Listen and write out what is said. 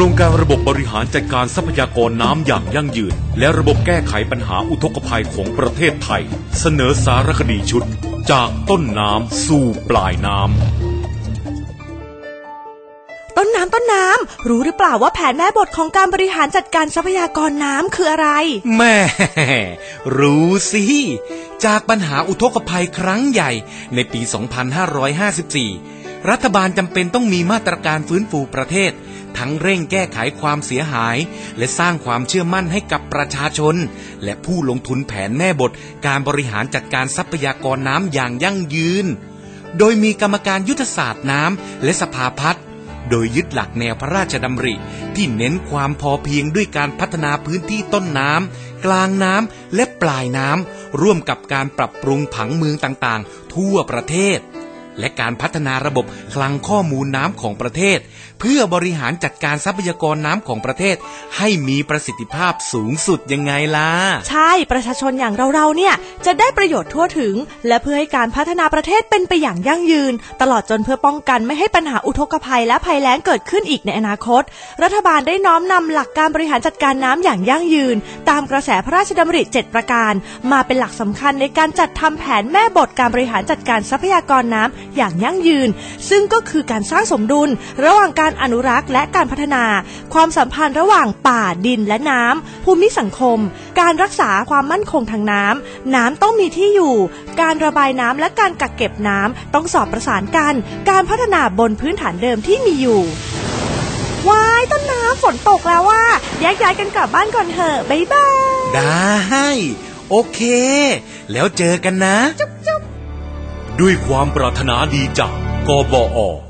รงการระบบบริหารจัดการทรัพยากรน้ำอย่างยั่งยืน และระบบแก้ไขปัญหาอุทกภัยของประเทศไทย เสนอสารคดีชุด จากต้นน้ำสู่ปลายน้ำ ต้นน้ำต้นน้ำรู้หรือเปล่าว่าแผนแม่บทของการบริหารจัดการทรัพยากรน้ำคืออะไร แม่ รู้สิจากปัญหาอุทกภัยครั้งใหญ่ในปี 2554 รัฐบาลจำเป็นต้องมีมาตรการฟื้นฟูประเทศ ทั้งเร่งแก้ไขความเสียหาย และสร้างความเชื่อมั่นให้กับประชาชน และผู้ลงทุนแผนแม่บท การบริหารจัดการทรัพยากรน้ำอย่างยั่งยืน โดยมีกรรมการยุทธศาสตร์น้ำและสภาพัฒน์โดยยึดหลักแนวพระราชดำริ ที่เน้นความพอเพียงด้วยการพัฒนาพื้นที่ต้นน้ำกลางน้ำและปลายน้ำร่วมกับการปรับปรุงผังเมืองต่างๆ ทั่วประเทศ และการพัฒนาระบบคลังข้อมูลน้ำของประเทศ เพื่อบริหารจัดการทรัพยากรน้ำของประเทศ ให้มีประสิทธิภาพสูงสุดยังไงล่ะ ใช่ประชาชนอย่างเราๆเนี่ยจะได้ประโยชน์ทั่วถึง และเพื่อให้การพัฒนาประเทศเป็นไปอย่างยั่งยืน ตลอดจนเพื่อป้องกันไม่ให้ปัญหาอุทกภัยและภัยแล้งเกิดขึ้นอีกในอนาคต รัฐบาลได้น้อมนำหลักการบริหารจัดการน้ำอย่างยั่งยืน ตามกระแสพระราชดำริ 7 ประการ มาเป็นหลักสำคัญในการจัดทำแผนแม่บทการบริหารจัดการทรัพยากรน้ำอย่างยั่งยืน ซึ่งก็คือการสร้างสมดุล ระหว่างการอนุรักษ์และการพัฒนา ความสัมพันธ์ระหว่างป่าดินและน้ำภูมิสังคม การรักษาความมั่นคงทางน้ำน้ำต้องมีที่อยู่ การระบายน้ำและการกักเก็บน้ำต้องสอบประสานกัน การพัฒนาบนพื้นฐานเดิมที่มีอยู่ว้ายต้นน้ำฝนตกแล้วว่าแยกย้ายกันกลับบ้านก่อนเถอะบ๊ายบายได้ โอเค แล้วเจอกันนะ ด้วยความปรารถนาดีจากกบอ